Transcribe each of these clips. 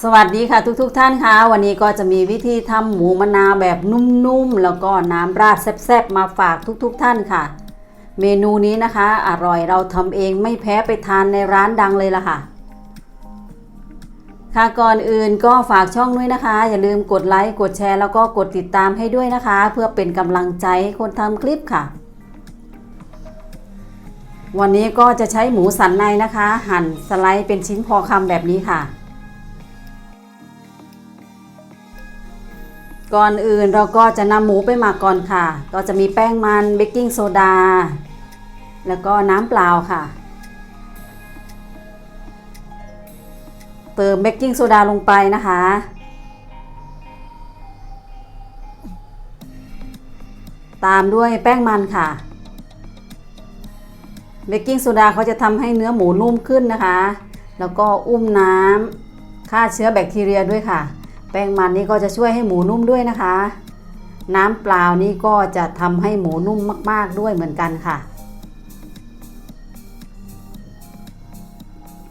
สวัสดีค่ะทุกๆทท่านค่ะวันนี้ก็จะมีวิธีทำหมูมะนาวแบบนุ่มๆ แล้วก็น้ำราดแซ่บๆ มาฝากทุกๆทท่านค่ะ เมนูนี้นะคะอร่อยเราทำเองไม่แพ้ไปทานในร้านดังเลยล่ะค่ะ ค่ะก่อนอื่นก็ฝากช่องด้วยนะคะ อย่าลืมกดไลค์กดแชร์แล้วก็กดติดตามให้ด้วยนะคะ เพื่อเป็นกำลังใจคนทำคลิปค่ะ วันนี้ก็จะใช้หมูสันในนะคะ หั่นสไลด์เป็นชิ้นพอคำแบบนี้ค่ะ ก่อนอื่นเราก็จะนำหมูไปหมักก่อนค่ะ ก็จะมีแป้งมันเบกกิ้งโซดา แล้วก็น้ำเปล่าค่ะ เติมเบกกิ้งโซดาลงไปนะคะ ตามด้วยแป้งมันค่ะ เบกกิ้งโซดาเขาจะทำให้เนื้อหมูนุ่มขึ้นนะคะ แล้วก็อุ้มน้ำฆ่าเชื้อแบคทีเรียด้วยค่ะ แป้งมันนี่ก็จะช่วยให้หมูนุ่มด้วยนะคะ น้ำเปล่านี่ก็จะทำให้หมูนุ่มมาก ๆด้วยเหมือนกันค่ะ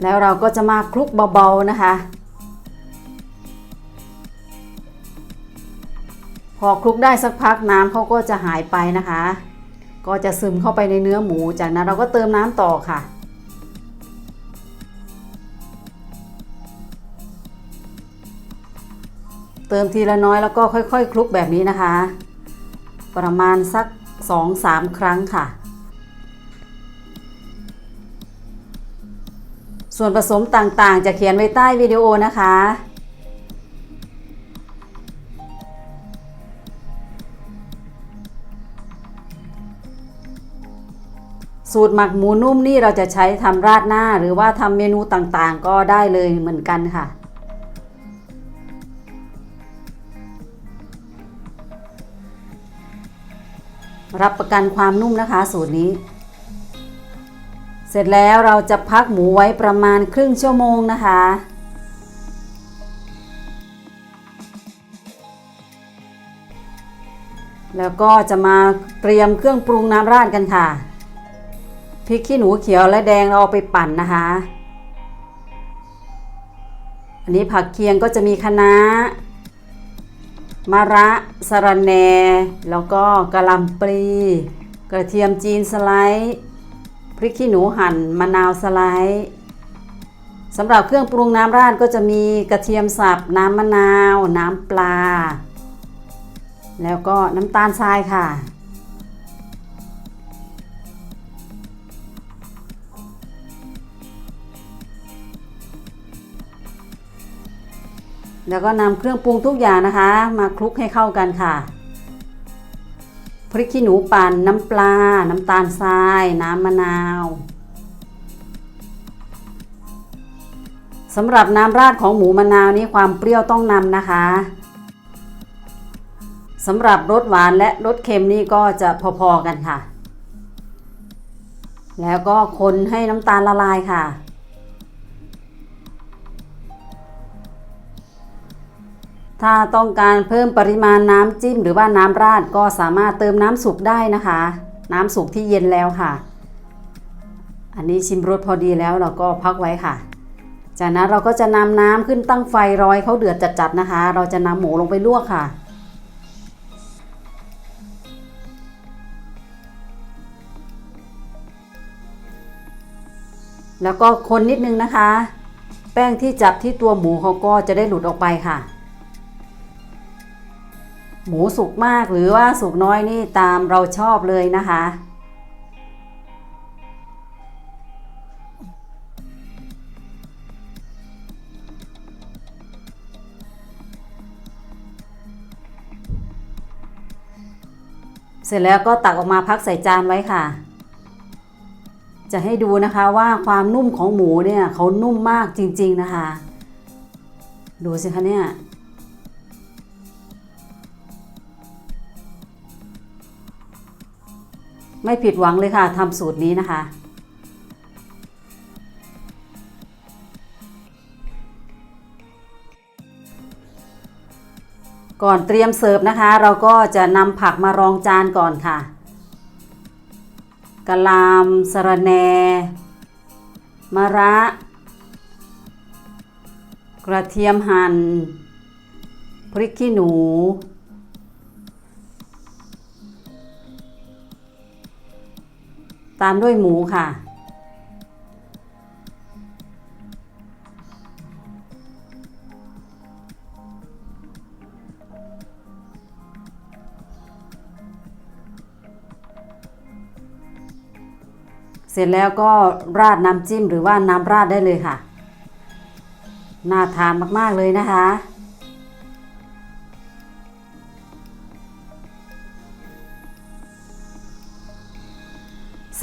แล้วเราก็จะมาคลุกเบาๆนะคะ พอคลุกได้สักพักน้ำเขาก็จะหายไปนะคะ ก็จะซึมเข้าไปในเนื้อหมูจากนั้นเราก็เติมน้ำต่อค่ะ เติมทีละน้อยแล้วก็ค่อยๆคคลุกแบบนี้นะคะ ประมาณสัก 2-3 ครั้งค่ะ ส่วนผสมต่างๆ จะเขียนไว้ใต้วิดีโอนะคะสูตรหมักหมูนุ่มนี่เราจะใช้ทำราดหน้าหรือว่าทำเมนูต่างๆ ก็ได้เลยเหมือนกันค่ะ รับประกันความนุ่มนะคะ สูตรนี้ เสร็จแล้วเราจะพักหมูไว้ประมาณครึ่งชั่วโมงนะคะ แล้วก็จะมาเตรียมเครื่องปรุงน้ำราดกันค่ะพริกขี้หนูเขียวและแดงเราเอาไปปั่นนะคะ อันนี้ผักเคียงก็จะมีคะน้า มะระสะระแหนแล้วก็กระหลำปลีกระเทียมจีนสไลด์พริกขี้หนูหั่นมะนาวสไลด์สำหรับเครื่องปรุงน้ำราดก็จะมีกระเทียมสับน้ำมะนาว น้ำปลา แล้วก็น้ำตาลทรายค่ะ แล้วก็นำเครื่องปรุงทุกอย่างนะคะ มาคลุกให้เข้ากันค่ะ พริกขี้หนูปั่นน้ำปลา น้ำตาลทราย น้ำมะนาวสำหรับน้ำราดของหมูมะนาวนี้ความเปรี้ยวต้องนำนะคะสำหรับรสหวานและรสเค็มนี่ก็จะพอๆกันค่ะ แล้วก็คนให้น้ำตาลละลายค่ะ ถ้าต้องการเพิ่มปริมาณน้ำจิ้มหรือว่าน้ำราดก็สามารถเติมน้ำสุกได้นะคะ น้ำสุกที่เย็นแล้วค่ะ อันนี้ชิมรสพอดีแล้วเราก็พักไว้ค่ะ จากนั้นเราก็จะนำน้ำขึ้นตั้งไฟร้อยเขาเดือดจัดๆนะคะ เราจะนำหมูลงไปลวกค่ะแล้วก็คนนิดนึงนะคะ แป้งที่จับที่ตัวหมูเขาก็จะได้หลุดออกไปค่ะ หมูสุกมากหรือว่าสุกน้อยนี่ตามเราชอบเลยนะคะ เสร็จแล้วก็ตักออกมาพักใส่จานไว้ค่ะ จะให้ดูนะคะว่าความนุ่มของหมูเนี่ยเขานุ่มมากจริง ๆนะคะ ดูสิคะเนี่ย ไม่ผิดหวังเลยค่ะทำสูตรนี้นะคะ ก่อนเตรียมเสิร์ฟนะคะ เราก็จะนำผักมารองจานก่อนค่ะกะหลำสระแน มะระ กระเทียมหั่นพริกขี้หนู ตามด้วยหมูค่ะ เสร็จแล้วก็ราดน้ำจิ้มหรือว่าน้ำราดได้เลยค่ะ น่าทานมาก ๆ เลยนะคะ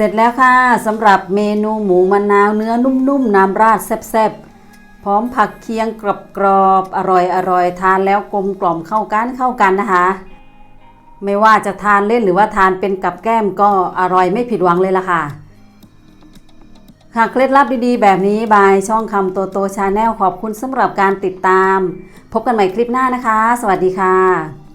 เสร็จแล้วค่ะสำหรับเมนูหมูมะนาวเนื้อนุ่มๆน้ำราดแซ่บๆพร้อมผักเคียงกรอบๆอร่อยๆทานแล้วกลมกล่อมเข้ากันเข้ากันนะคะ ไม่ว่าจะทานเล่นหรือว่าทานเป็นกับแก้มก็อร่อยไม่ผิดหวังเลยล่ะค่ะค่ะเคล็ดลับดีๆ แบบนี้บายช่องคำโตโตชาแนลขอบคุณสำหรับการติดตาม พบกันใหม่คลิปหน้านะคะ สวัสดีค่ะ